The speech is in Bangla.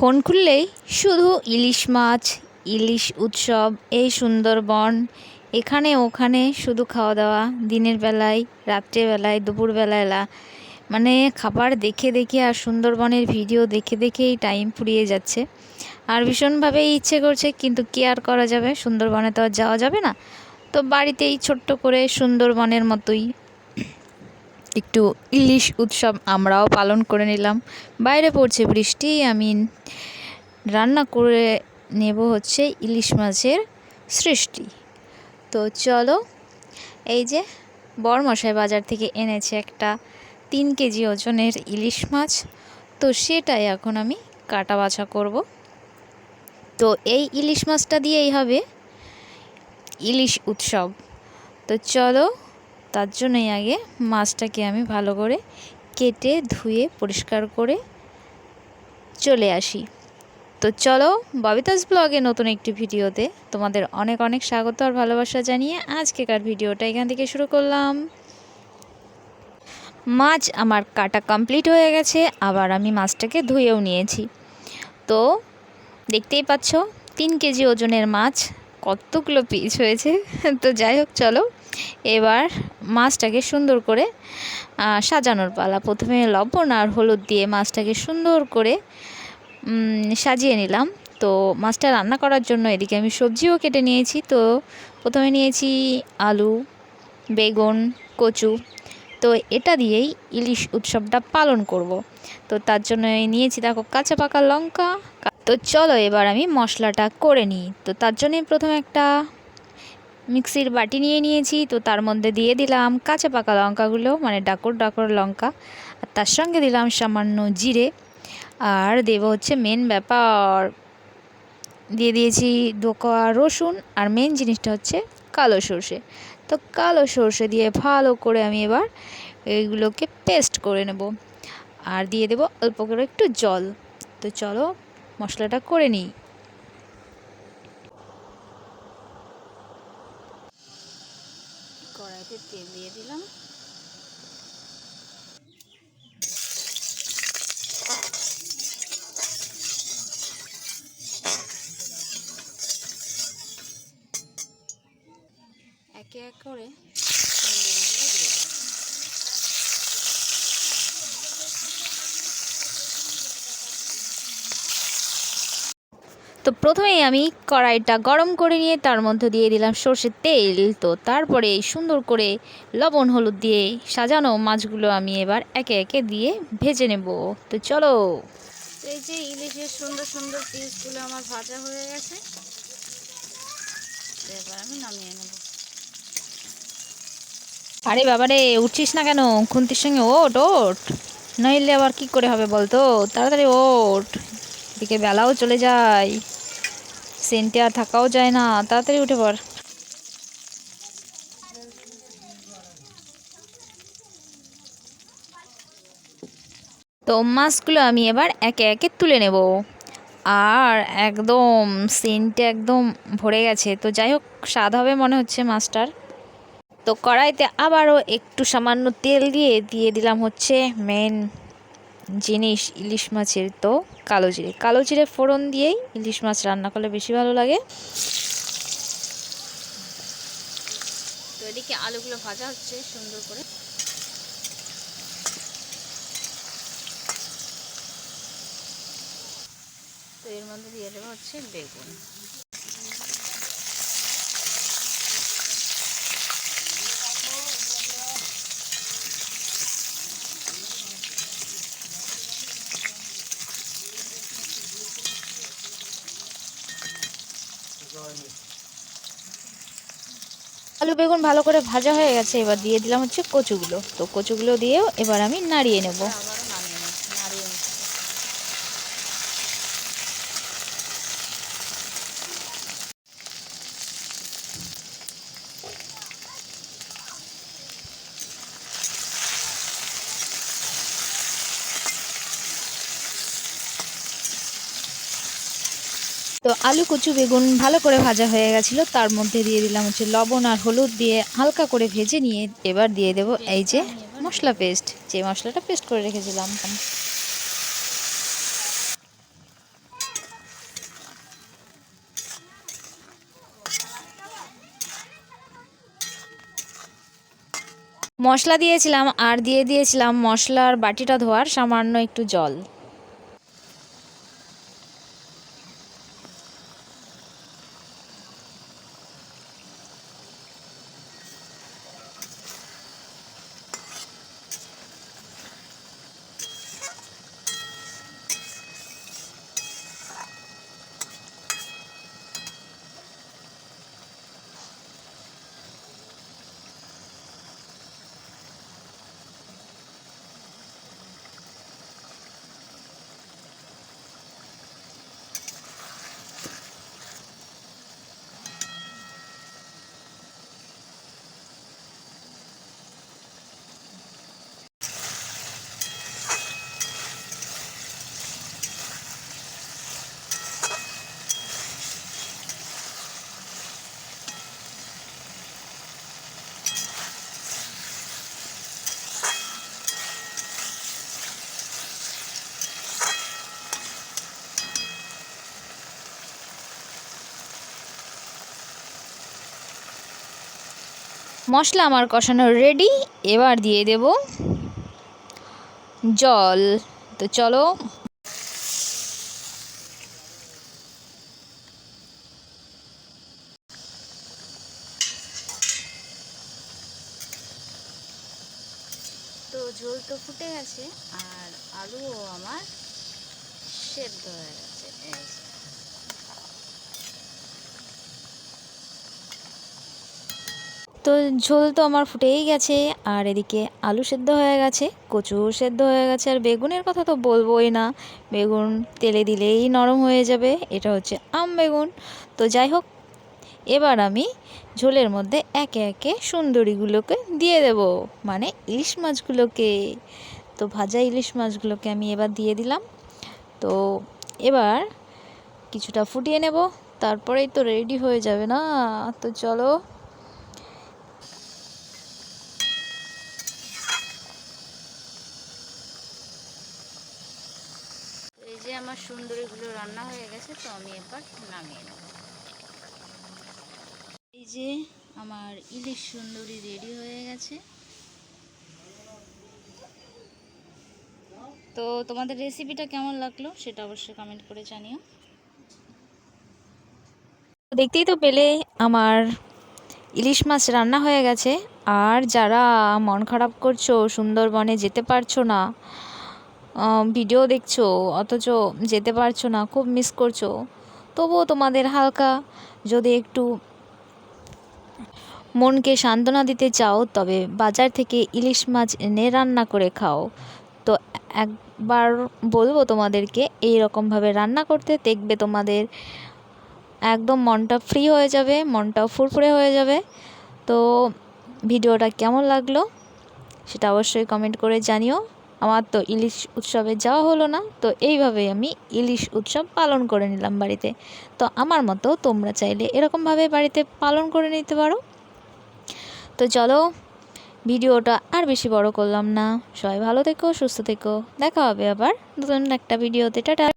ফোন খুললেই শুধু ইলিশ মাছ, ইলিশ উৎসব, এই সুন্দরবন, এখানে ওখানে শুধু খাওয়া দাওয়া, দিনের বেলায় রাত্রেবেলায় দুপুরবেলায় লা- মানে খাবার দেখে দেখে আর সুন্দরবনের ভিডিও দেখে দেখেই টাইম ফুরিয়ে যাচ্ছে। আর ভীষণভাবে ইচ্ছে করছে, কিন্তু কি আর করা যাবে? সুন্দরবনে তো আর যাওয়া যাবে না। তো বাড়িতেই ছোট্ট করে সুন্দরবনের মতোই একটু ইলিশ উৎসব আমরাও পালন করে নিলাম। বাইরে পড়ছে বৃষ্টি আমি রান্না করে নেব হচ্ছে ইলিশ মাছের সৃষ্টি। তো চলো, এই যে বরমশাই বাজার থেকে এনেছে একটা তিন কেজি ওজনের ইলিশ মাছ, তো সেটাই এখন আমি কাটা বাছা করব। তো এই ইলিশ মাছটা দিয়েই হবে ইলিশ উৎসব। তো চলো তার জন্যই আগে মাছটাকে আমি ভালো করে কেটে ধুয়ে পরিষ্কার করে চলে আসি। তো চলো ববিতাস ব্লগে নতুন একটি ভিডিওতে তোমাদের অনেক অনেক স্বাগত আর ভালোবাসা জানিয়ে আজকেকার ভিডিওটা এখান থেকে শুরু করলাম। মাছ আমার কাটা কমপ্লিট হয়ে গেছে, আবার আমি মাছটাকে ধুয়েও নিয়েছি। তো দেখতেই পাচ্ছ, তিন কেজি ওজনের মাছ কতগুলো পিস হয়েছে? তো যাই হোক, চলো। এবার মাছটাকে সুন্দর করে সাজানোর পালা। প্রথমে লবণ আর হলুদ দিয়ে মাছটাকে সুন্দর করে সাজিয়ে নিলাম। তো মাছটা রান্না করার জন্য এদিকে আমি সবজিও কেটে নিয়েছি। তো প্রথমে নিয়েছি আলু, বেগুন, কচু। তো এটা দিয়েই ইলিশ উৎসবটা পালন করব। তো তার জন্য নিয়েছি, দেখো, কাঁচা পাকা লঙ্কা তো চলো এবার আমি মশলাটা করে নিই। তো তার জন্য প্রথমে একটা মিক্সির বাটি নিয়ে নিয়েছি। তো তার মধ্যে দিয়ে দিলাম কাঁচা পাকা লঙ্কাগুলো মানে ডাকর ডাকর লঙ্কা। আর তার সঙ্গে দিলাম সামান্য জিরে। আর দেবো হচ্ছে মেন ব্যাপার। দিয়ে দিয়েছি দোকা রসুন। আর মেন জিনিসটা হচ্ছে কালো সর্ষে। তো কালো সর্ষে দিয়ে ভালো করে আমি এবার এইগুলোকে পেস্ট করে নেব। আর দিয়ে দেবো অল্প করে একটু জল। তো চলো মশলাটা করে নিই। কড়াইতে তেল দিয়ে দিলাম। একে এক করে সন্দেশগুলো দিয়ে দেবো। তো প্রথমেই আমি কড়াইটা গরম করে নিয়ে তার মধ্যে দিয়ে দিলাম সর্ষের তেল। তো তারপরে সুন্দর করে লবণ হলুদ দিয়ে সাজানো মাছগুলো আমি এবার একে একে দিয়ে ভেজে নেব। তো চলো। এই যে ইলিশের সুন্দর সুন্দর পিসগুলো আমার ভাজা হয়ে গেছে। এবার আমি নামিয়ে নেব। আরে বাবারে উঠছিস না কেন? খুন্তির সঙ্গে ওট ওট। নইলে আবার কি করে হবে বলতো? তাড়াতাড়ি ওঠ এদিকে বেলাও চলে যায়। সেন্টে আর থাকাও যায় না। তাড়াতাড়ি উঠে পড়। তো মাছগুলো আমি এবার একে একে তুলে নেব। আর একদম সেন্টে একদম ভরে গেছে। তো যাই হোক, স্বাদ হবে মনে হচ্ছে মাছটার তো কড়াইতে আবারও একটু সামান্য তেল দিয়ে দিয়ে দিলাম হচ্ছে মেন জিনিস ইলিশ মাছের। তো কালো জিরে। কালো জিরে ফোড়ন দিয়েই ইলিশ মাছ রান্না করলে বেশি ভালো লাগে। তো এদিকে আলুগুলো ভাজা হচ্ছে সুন্দর করে। তো এর মধ্যে দিয়ে দেবো হচ্ছে বেগুন আলু বেগুন ভালো করে ভাজা হয়ে গেছে, এবার দিয়ে দিলাম হচ্ছে কচুগুলো। তো কচুগুলো দিয়েও এবার আমি নাড়িয়ে নেব। তো আলু, কচু, বেগুন ভালো করে ভাজা হয়ে গেছিল। তার মধ্যে দিয়ে দিলাম হচ্ছে লবণ আর হলুদ দিয়ে হালকা করে ভেজে নিয়ে এবার দিয়ে দেব এই যে মশলা পেস্ট। যে মশলাটা পেস্ট করে রেখেছিলাম। মশলা দিয়েছিলাম, আর দিয়ে দিয়েছিলাম মশলার বাটিটা ধোয়ার সামান্য একটু জল। মশলা আমার কষানো রেডি এবার দিয়ে দেব জল। তো চলো। তো ঝোল তো ফুটে গেছে, আর আলুও আমার সেদ্ধ হয়ে গেছে এই যে। তো ঝোল তো আমার ফুটেই গেছে, আর এদিকে আলু সেদ্ধ হয়ে গেছে কচু সেদ্ধ হয়ে গেছে, আর বেগুনের কথা তো বলবোই না। বেগুন তেলে দিলেই নরম হয়ে যাবে, এটা হচ্ছে আম বেগুন। তো যাই হোক, এবার আমি ঝোলের মধ্যে একে একে সুন্দরীগুলোকে দিয়ে দেব মানে ইলিশ মাছগুলোকে। তো ভাজা ইলিশ মাছগুলোকে আমি এবার দিয়ে দিলাম। তো এবার কিছুটা ফুটিয়ে নেব, তারপরেই তো রেডি হয়ে যাবে না। তো চলো এই যে আমার সুন্দরীগুলো রান্না হয়ে গেছে, তো আমি এবার নামিয়ে নেব। এই যে আমার ইলিশ সুন্দরী রেডি হয়ে গেছে। তো তোমাদের রেসিপিটা কেমন লাগল সেটা অবশ্যই কমেন্ট করে জানিও। দেখতেই তো পেলে আমার ইলিশ মাছ রান্না হয়ে গেছে, আর যারা মন খারাপ করছ, সুন্দরবনে যেতে পারছ না ভিডিও দেখছ, অথচ যেতে পারছ না, খুব মিস করছ। তবুও তোমাদের হালকা যদি একটু মনকে সান্ত্বনা দিতে চাও, তবে বাজার থেকে ইলিশ মাছ এনে রান্না করে খাও। তো একবার বলব তোমাদেরকে এই রকমভাবে রান্না করতে দেখবে তোমাদের একদম মনটা ফ্রি হয়ে যাবে মনটা ফুরফুরে হয়ে যাবে। তো ভিডিওটা কেমন লাগল, সেটা অবশ্যই কমেন্ট করে জানিও। আমার তো ইলিশ উৎসবে যাওয়া হলো না, তো এইভাবেই আমি ইলিশ উৎসব পালন করে নিলাম বাড়িতে। তো আমার মতো তোমরা চাইলে এরকমভাবে বাড়িতে পালন করে নিতে পারো। তো চলো, ভিডিওটা আর বেশি বড় করলাম না। সবাই ভালো থেকো, সুস্থ থেকো। দেখা হবে আবার নতুন একটা ভিডিওতে। টাটা।